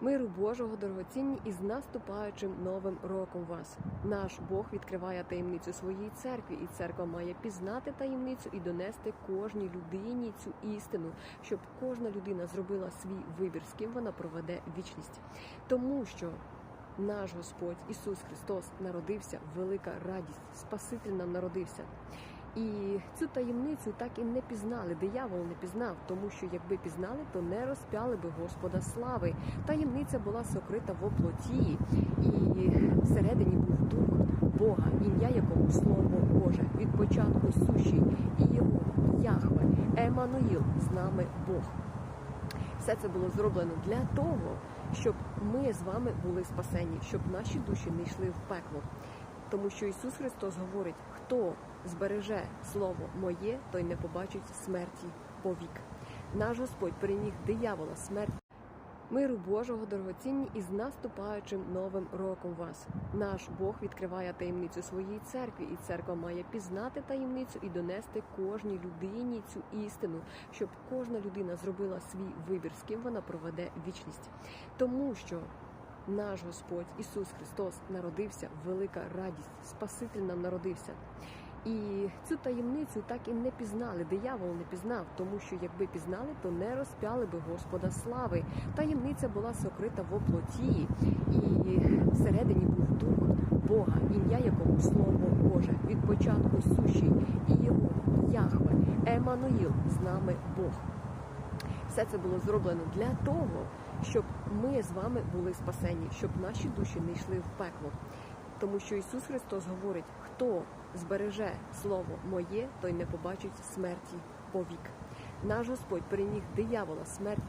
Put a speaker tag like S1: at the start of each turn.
S1: Миру Божого дорогоцінні і з наступаючим новим роком вас. Наш Бог відкриває таємницю своїй церкві, і церква має пізнати таємницю і донести кожній людині цю істину, щоб кожна людина зробила свій вибір, з ким вона проведе вічність. Тому що наш Господь Ісус Христос народився, велика радість, Спаситель нам народився. І цю таємницю так і не пізнали. Диявол не пізнав, тому що якби пізнали, то не розп'яли би Господа слави. Таємниця була сокрита в оплоті, і всередині був дух Бога, ім'я якому Слово Боже, від початку сущий, і його Яхве, Еммануїл, з нами Бог. Все це було зроблено для того, щоб ми з вами були спасені, щоб наші душі не йшли в пекло. Тому що Ісус Христос говорить: хто збереже Слово моє, той не побачить смерті повік. Наш Господь переміг диявола, смерть. Миру Божого дорогоцінні і з наступаючим новим роком вас. Наш Бог відкриває таємницю своїй церкві, і церква має пізнати таємницю і донести кожній людині цю істину, щоб кожна людина зробила свій вибір, з ким вона проведе вічність. Тому що наш Господь Ісус Христос народився, велика радість, Спаситель нам народився. І цю таємницю так і не пізнали. Диявол не пізнав, тому що якби пізнали, то не розп'яли би Господа слави. Таємниця була сокрита в оплоті, і всередині був дух Бога, ім'я якому Слово Боже, від початку сущий, і його Яхве, Еммануїл, з нами Бог. Все це було зроблено для того, щоб ми з вами були спасені, щоб наші душі не йшли в пекло. Тому що Ісус Христос говорить: хто збереже Слово моє, той не побачить смерті повік. Наш Господь переміг диявола, смерть.